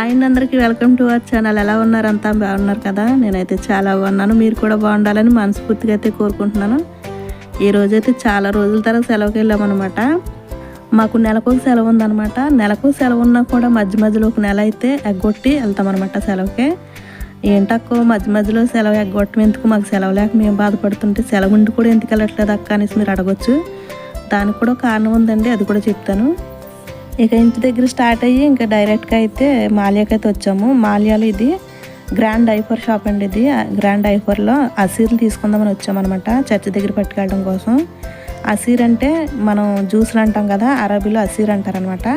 Hi అండి అందరికీ welcome to our channel ఎలా ఉన్నారు? అంతా బాగున్నారు కదా? నేనైతే చాలా బాగున్నాను. మీరు కూడా బాగుండాలని మనస్ఫూర్తిగా అయితే కోరుకుంటున్నాను. ఈ రోజైతే చాలా రోజుల తర్వాత సెలవుకి వెళ్ళామన్నమాట మాకు నెలకు సెలవు ఉందన్నమాట. నెలకు సెలవు ఉన్నా కూడా మధ్య మధ్యలో ఒక నెల అయితే ఎగ్గొట్టి వెళ్తామన్నమాట సెలవుకే. ఏంటక్కో మధ్య మధ్యలో సెలవు ఎగ్గొట్టం ఎందుకు? మాకు సెలవు లేక మేము బాధపడుతుంటే సెలవు ఉండి కూడా ఎందుకు వెళ్ళట్లేదు అక్క అనేసి మీరు అడగొచ్చు. దానికి కూడా కారణం ఉందండి. అది కూడా చెప్తాను. ఇక ఇంటి దగ్గర స్టార్ట్ అయ్యి ఇంకా డైరెక్ట్గా అయితే మాల్యాకైతే అయితే వచ్చాము. మాల్యాలో ఇది గ్రాండ్ ఐఫర్ షాప్ అండి ఇది. గ్రాండ్ ఐఫర్లో అసీర్లు తీసుకుందామని వచ్చామన్నమాట. చర్చ్ దగ్గర పట్టుకెళ్ళడం కోసం. అసీర్ అంటే మనం జ్యూస్లు అంటాం కదా అరబీలో అసీర్ అంటారనమాట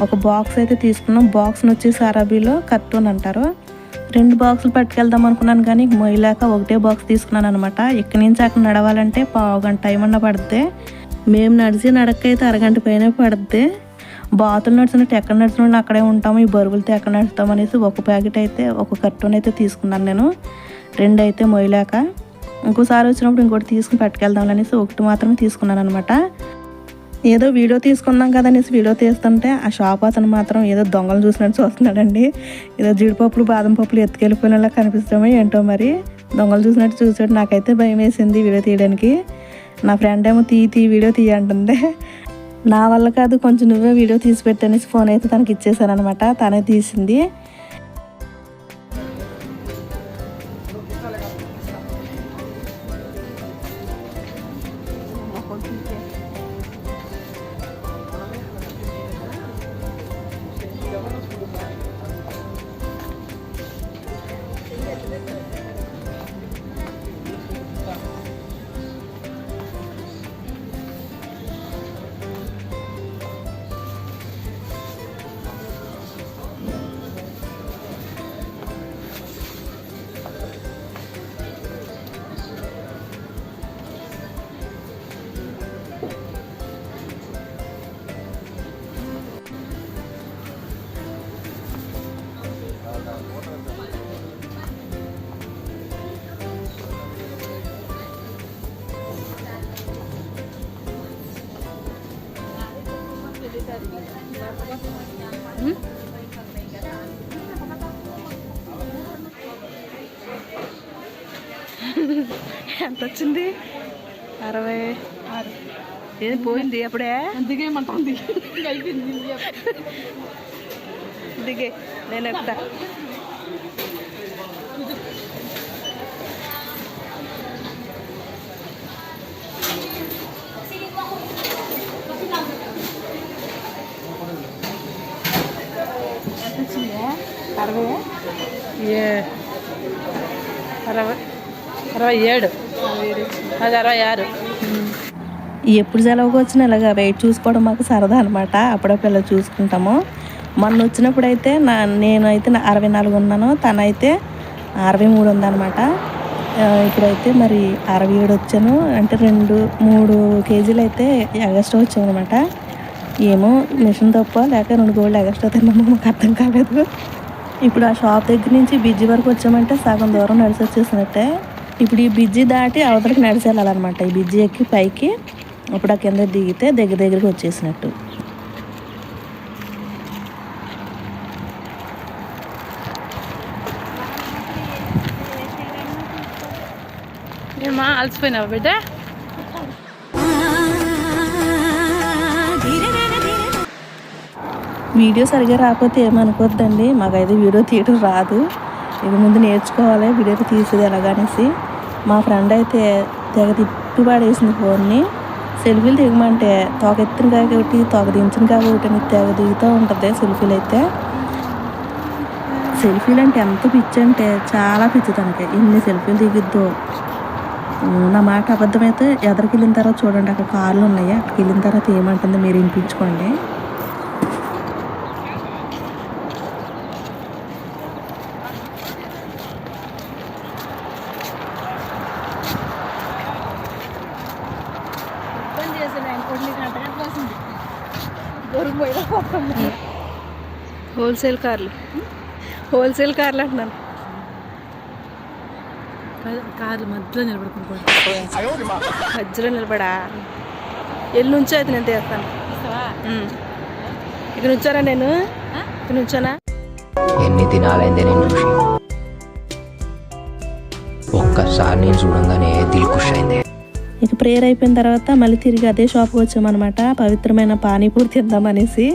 ఒక బాక్స్ అయితే తీసుకున్నాం. బాక్స్ని వచ్చేసి అరబీలో కర్టూన్ అంటారు. రెండు బాక్సులు పట్టుకెళ్దాం అనుకున్నాను కానీ మొయ్యలేక ఒకటే బాక్స్ తీసుకున్నాను అనమాట ఇక్కడి నుంచి అక్కడ నడవాలంటే పావు గంట టైం అన్న పడుతుంది మేము నడిచి నడకైతే అరగంట పైన పడుతుంది బాతులు నడిచినట్టు ఎక్కడ నడిచినట్టు అక్కడే ఉంటాము ఈ బరువులతో ఎక్కడ నడుస్తాం అనేసి ఒక ప్యాకెట్ అయితే ఒక కర్టూన్ అయితే తీసుకున్నాను నేను. రెండు అయితే మొయ్యలేక ఇంకోసారి వచ్చినప్పుడు ఇంకోటి తీసుకుని పట్టుకెళ్దాం అనేసి ఒకటి మాత్రమే తీసుకున్నాను అనమాట ఏదో వీడియో తీసుకుందాం కదా వీడియో తీస్తుంటే ఆ షాప్ అతను మాత్రం ఏదో దొంగలు చూసినట్టు చూస్తున్నాడండి. ఏదో జీడిపప్పులు బాదం పప్పులు ఎత్తుకెళ్ళిపోయినలా కనిపిస్తామో ఏంటో మరి. దొంగలు చూసినట్టు చూసాడు నాకైతే భయం వేసింది వీడియో తీయడానికి. నా ఫ్రెండ్ ఏమో తీ తీ వీడియో తీయంటుంది నా వల్ల కాదు కొంచెం నువ్వే వీడియో తీసి పెట్టనేసి ఫోన్ అయితే తనకి ఇచ్చేసాను అనమాట తనే తీసింది. ఎంత వచ్చింది అరవై ఏది పోయింది అప్పుడే? దిగేయమంటుంది. దిగే నేను ఎక్కుతా. అరవై? ఏ? అరవై అరవై ఏడు. అది అరవై ఆరు. ఎప్పుడు సెలవుకి వచ్చినా ఇలాగ వెయిట్ చూసుకోవడం మాకు సరదా అనమాట అప్పుడప్పుడు ఇలా చూసుకుంటాము. మొన్న వచ్చినప్పుడు అయితే నా నేనైతే నా అరవై నాలుగు ఉన్నాను. తనైతే అరవై మూడు ఉందన్నమాట. ఇప్పుడైతే మరి అరవై ఏడు వచ్చాను. అంటే రెండు మూడు కేజీలు అయితే ఎగస్ట్రా వచ్చాను అనమాట ఏమో మిషన్ తప్ప లేక రెండు గోళ్ళు ఎగస్ట్రా తిన్నామో మాకు అర్థం కాలేదు. ఇప్పుడు ఆ షాప్ దగ్గర నుంచి బిజ్జి వరకు వచ్చామంటే సగం దూరం నడిచి వచ్చేసినట్టే. ఇప్పుడు ఈ బిజ్జి దాటి అవతలకి నడిచి వెళ్ళాలన్నమాట ఈ బిజ్జి ఎక్కి పైకి అప్పుడు ఆ కింద దిగితే దగ్గర దగ్గరికి వచ్చేసినట్టు. ఏమా అలసిపోయినావా బిడ్డ? వీడియో సరిగా రాకపోతే ఏమనుకోద్దండి? మాకైతే వీడియో తీయడం రాదు. ఇది ముందు నేర్చుకోవాలి వీడియో తీసేది ఎలాగనేసి. మా ఫ్రెండ్ అయితే తెగ తిప్పి పడేసింది ఫోన్ని. సెల్ఫీలు దిగమంటే తోక ఎత్తిన కాబట్టి ఒకటి తోక దించిన కాక ఒకటి అని తెగ దిగుతూ ఉంటుంది సెల్ఫీలు అయితే. సెల్ఫీలు అంటే ఎంత పిచ్చి అంటే చాలా పిచ్చి తనకి. ఇన్ని సెల్ఫీలు దిగిద్దు. నా మాట అబద్ధమైతే ఎదరికి వెళ్ళిన తర్వాత చూడండి అక్కడ కార్లు ఉన్నాయి అక్కడికి వెళ్ళిన తర్వాత ఏమంటుందో మీరు వినిపించుకోండి పని చేసాను ఇంకోటి నీకు గంట గంట వస్తుంది దూరం పోయినా పోతుంది హోల్సేల్ కార్లు. హోల్సేల్ కార్లు అంటున్నాను. కార్లు మధ్యలో నిలబడుకుంటాడు మధ్యలో నిలబడా? ఎల్లు నుంచో అయితే నేను తీస్తాను. ఇక్కడ నుంచారా నేను? ఇక్కడ నుంచానా? ఎన్ని తినాలైందే నేను చూసి? ఒక్కసారి నేను చూడంగానే దిల్ ఖుష్ అయింది. ఇక ప్రేయర్ అయిపోయిన తర్వాత మళ్ళీ తిరిగి అదే షాప్కి వచ్చామన్నమాట. పవిత్రమైన పానీపూరి తిందామనేసి.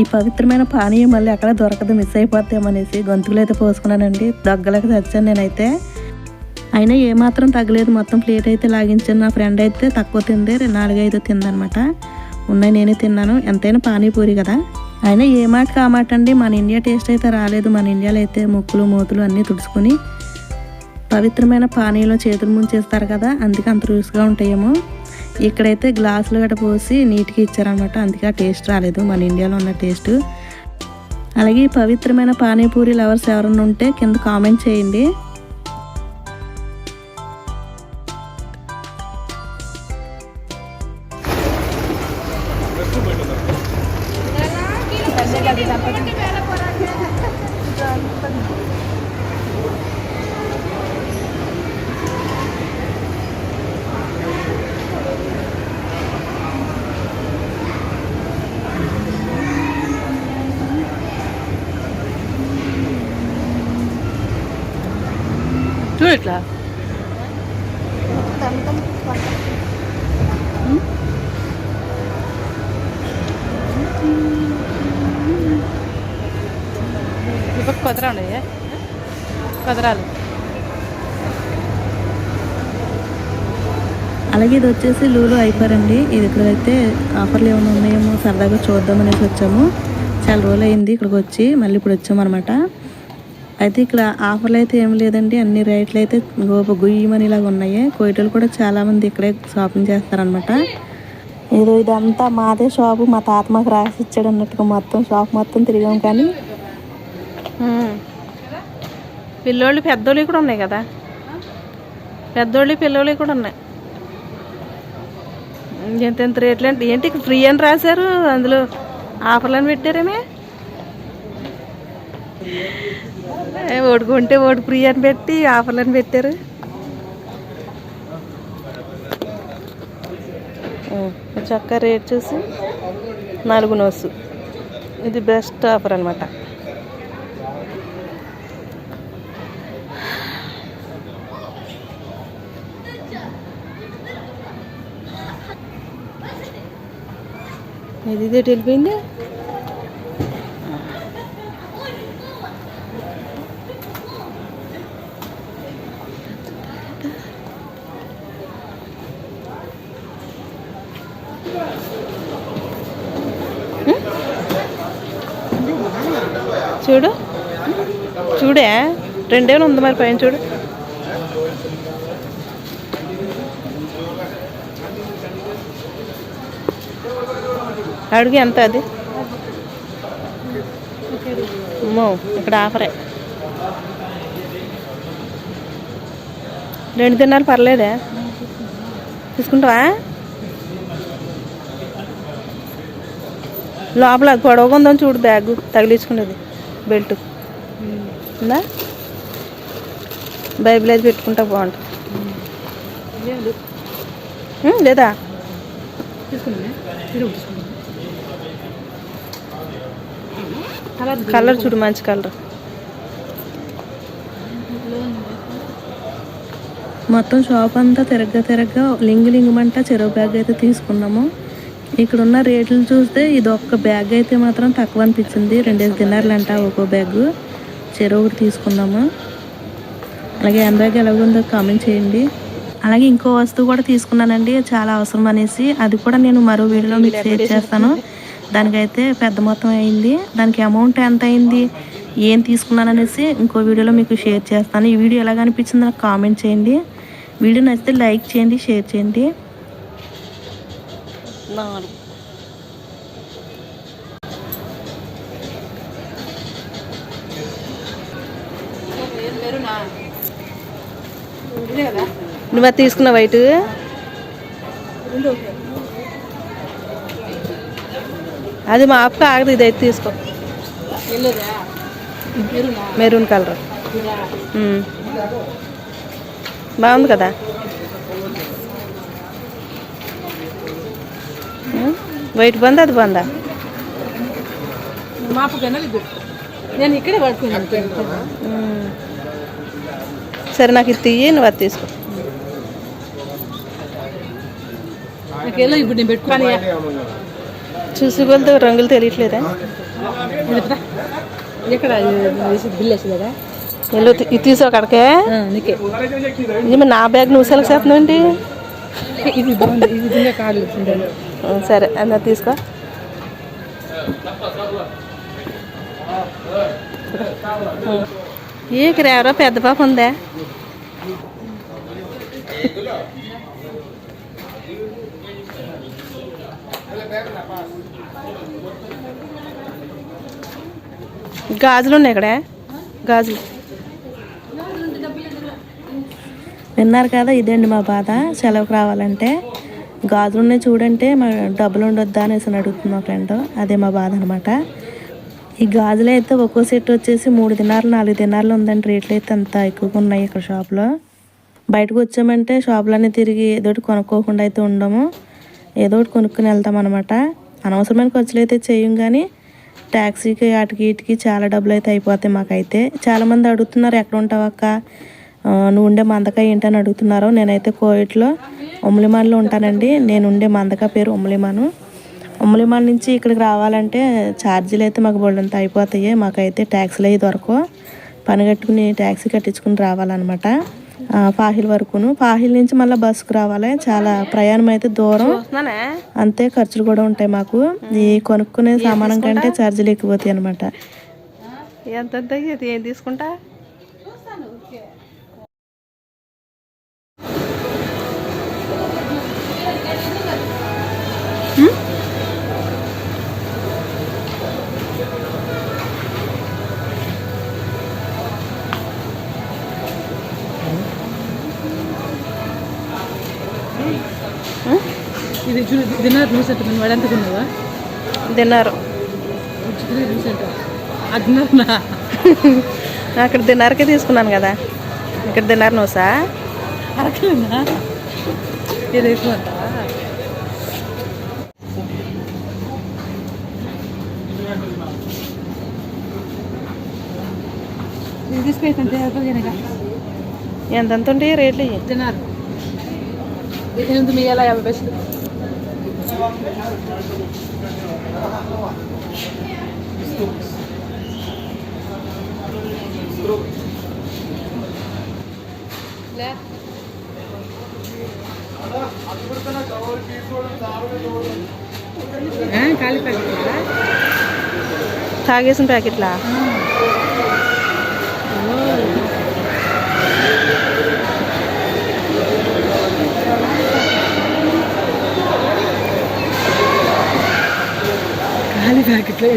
ఈ పవిత్రమైన పానీయం మళ్ళీ అక్కడ దొరకదు మిస్ అయిపోతామనేసి గొంతుకులు అయితే పోసుకున్నానండి. దగ్గలకు తెచ్చాను నేనైతే. అయినా ఏమాత్రం తగ్గలేదు. మొత్తం ప్లేట్ అయితే లాగించాను. నా ఫ్రెండ్ అయితే తక్కువ తింది. రెండు నాలుగైదు తిందనమాట. ఉన్నాయి నేనే తిన్నాను. ఎంతైనా పానీపూరి కదా. అయినా ఏ మాట కామాట అండి. మన ఇండియా టేస్ట్ అయితే రాలేదు. మన ఇండియాలో అయితే ముక్కులు మూతులు అన్నీ తుడుచుకొని పవిత్రమైన పానీయంలో చేతులు ముంచేస్తారు కదా. అందుకే అంత రుచిగా ఉంటాయేమో. ఇక్కడైతే గ్లాసులు గట్ట పోసి నీట్గా ఇచ్చారనమాట అందుకే ఆ టేస్ట్ రాలేదు. మన ఇండియాలో ఉన్న టేస్ట్. అలాగే పవిత్రమైన పానీపూరి లవర్స్ ఎవరైనా ఉంటే కింద కామెంట్ చేయండి. ఇప్పుడు కుదరా ఉన్నాయి కుదరాలు అలాగే ఇది వచ్చేసి లూలు అయిపోయారండి ఇది ఇక్కడైతే ఆఫర్లు ఏమైనా ఉన్నాయేమో సరదాగా చూద్దాం అనేసి వచ్చాము. చాలా రోజులు అయింది ఇక్కడికి వచ్చి మళ్ళీ ఇప్పుడు వచ్చామన్నమాట అయితే ఇక్కడ ఆఫర్లు అయితే ఏం లేదండి. అన్ని రేట్లు అయితే గోప గుయ్యమని ఇలాగ ఉన్నాయి. కోయిటలు కూడా చాలామంది ఇక్కడే షాపింగ్ చేస్తారనమాట ఏదో ఇదంతా మాదే షాపు మా తాత మాకు రాసి ఇచ్చాడు అన్నట్టుగా మొత్తం షాప్ మొత్తం తిరిగాం కానీ. పిల్లోళ్ళు పెద్దోళ్ళు కూడా ఉన్నాయి కదా? పెద్దోళ్ళు పిల్లోళ్ళు కూడా ఉన్నాయి. ఎంత ఎంత రేట్లు అంటే ఏంటి ఫ్రీ అని రాశారు? అందులో ఆఫర్లు అని పెట్టారేమే ఓడుకుంటే ఓడి ఫ్రీ అని పెట్టి ఆఫర్లు అని పెట్టారు. చక్క రేట్ చూసి నాలుగు నోసు. ఇది బెస్ట్ ఆఫర్ అనమాట ఇది ఇదే వెళ్ళిపోయింది? చూడు. చూడే? రెండేమో ఉంది మరి పైన చూడు. అడుగు ఎంత అది? ఇక్కడ ఆఫరే. రెండు తిన్నాలు పర్లేదే. తీసుకుంటావా? లోపల గొడవగా ఉందని చూడు బ్యాగ్ తగిలించుకునేది బెల్ట్. ఉందా? బైబిల్ అది పెట్టుకుంటా బాగుంటుంది. లేదా? కలర్ చూడు. మంచి కలర్. మొత్తం షాప్ అంతా తిరగ తిరగ లింగు లింగమంట చెరువు బ్యాగ్ అయితే తీసుకున్నాము. ఇక్కడ ఉన్న రేట్లు చూస్తే ఇది ఒక్క బ్యాగ్ అయితే మాత్రం తక్కువ అనిపించింది. రెండేసి అంట ఒక్కో బ్యాగ్. చెరువు ఒకటి అలాగే హ్యాండ్ బ్యాగ్ ఎలాగుందో కామెంట్ చేయండి. అలాగే ఇంకో వస్తువు కూడా తీసుకున్నానండి. చాలా అవసరం అనేసి అది కూడా నేను మరో వీడియోలో మీకు షేర్ చేస్తాను. దానికైతే పెద్ద మొత్తం అయింది. దానికి అమౌంట్ ఎంత అయింది? ఏం తీసుకున్నాను అనేసి ఇంకో వీడియోలో మీకు షేర్ చేస్తాను. ఈ వీడియో ఎలా అనిపించిందో నాకు కామెంట్ చేయండి. వీడియో నచ్చితే లైక్ చేయండి షేర్ చేయండి. నాలుగు నువ్వు అది తీసుకున్న వైట్? అది మా అప్ప ఆగదు ఇది అయితే తీసుకో. మెరూన్? కలర్. బాగుంది కదా? వైట్ బంద్ అది బందా నేను ఇక్కడే. సరే నాకు ఇది తీయి నువ్వు అది తీసుకో నాకేలో ఇప్పుడు నేను పెట్టుకుని చూసి కొలతో రంగులు తెలియట్లేదా ఎక్కడ బిల్ వేసేదా వెళ్ళు తీ- ఇది తీసు అక్కడికే నీకే ఇది నా బ్యాగ్ నువ్వు సెలెక్ట్ చేస్తున్నావు ఏంటి ఇది బాగుంది ఇది సరే అన్న తీసుకో. ఏ ఇక్కడ ఎవరో పెద్ద పాప ఉందా? గాజులు ఉన్నాయి ఇక్కడ గాజులు. విన్నారు కదా ఇదండి మా బాధ? సెలవుకి రావాలంటే. గాజులున్నాయి చూడంటే మా డబ్బులు ఉండొద్దా అనేసి అని అడుగుతుంది మా ఫ్రెండ్. అదే మా బాధ అనమాట ఈ గాజులు అయితే ఒక్కో సెట్ వచ్చేసి మూడు దినాలు నాలుగు దినాలు ఉందండి. రేట్లు అయితే అంత ఎక్కువగా ఉన్నాయి ఇక్కడ షాప్లో. బయటకు వచ్చామంటే షాపులన్నీ తిరిగి ఏదో ఒకటి కొనుక్కోకుండా అయితే ఉండము. ఏదో ఒకటి కొనుక్కుని వెళ్తాం అనమాట అనవసరమైన ఖర్చులు అయితే చేయం కానీ ట్యాక్సీకి వాటికి వీటికి చాలా డబ్బులు అయితే అయిపోతాయి మాకైతే. చాలామంది అడుగుతున్నారు ఎక్కడ ఉంటావు అక్క? నువ్వు ఉండే మందక ఏంటని అడుగుతున్నారు. నేనైతే కోయిట్లో ఉమ్లిమాన్లో ఉంటానండి. నేను ఉండే మందక పేరు ఉమ్లిమాను ఉమ్లిమాన్ నుంచి ఇక్కడికి రావాలంటే ఛార్జీలు అయితే మాకు బోల్డంత అయిపోతాయి. మాకైతే ట్యాక్సీలు అవి దొరకవు. పని కట్టుకుని ట్యాక్సీ కట్టించుకుని రావాలన్నమాట. పాహిల్ వరకును. పాహిల్ నుంచి మళ్ళీ బస్సుకు రావాలి. చాలా ప్రయాణం అయితే దూరం. అంతే ఖర్చులు కూడా ఉంటాయి మాకు. ఈ కొనుక్కునే సామానం కంటే ఛార్జీలు ఎక్కువతాయి అనమాట ఎంత తీసుకుంటా? ఇది చూడు దినార్ చూసట్టు నేను వాడు ఎంత కొన్నావా తిన్నారు చూసంట అడినారు నా? అక్కడ తిన్నారకే తీసుకున్నాను కదా. ఇక్కడ తిన్నారు నువ్వు సా అరకలేనా ఇది ఎక్కువ ఇది ఎంతెంత ఉంటాయి రేట్లు ఇవి తిన్నారు ఎనిమిది మీ ఎలా యాభై పైసలు ఖాళీ ప్యాకెట్ తాగేసిన ప్యాకెట్లా ఖాళీ ప్యాకెట్లో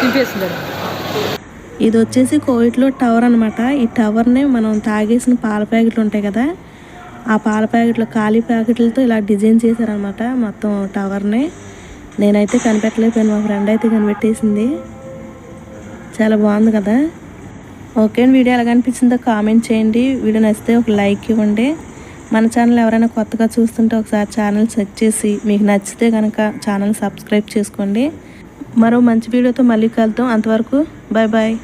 తింపేస్తున్నారు ఇది వచ్చేసి కోవిట్లో టవర్ అనమాట ఈ టవర్నే మనం తాగేసిన పాల ప్యాకెట్లు ఉంటాయి కదా. ఆ పాల ప్యాకెట్లు ఖాళీ ప్యాకెట్లతో ఇలా డిజైన్ చేశారనమాట మొత్తం టవర్ని. నేనైతే కనిపెట్టలేకపోయాను మా ఫ్రెండ్ అయితే కనిపెట్టేసింది. చాలా బాగుంది కదా. ఓకే వీడియో ఎలా అనిపించిందో కామెంట్ చేయండి. వీడియో నచ్చితే ఒక లైక్ ఇవ్వండి. మన ఛానల్ ఎవరైనా కొత్తగా చూస్తుంటే ఒకసారి ఛానల్ సెర్చ్ చేసి మీకు నచ్చితే కనుక ఛానల్ సబ్స్క్రైబ్ చేసుకోండి. మరో మంచి వీడియోతో మళ్ళీ కలుద్దాం. అంతవరకు బాయ్ బాయ్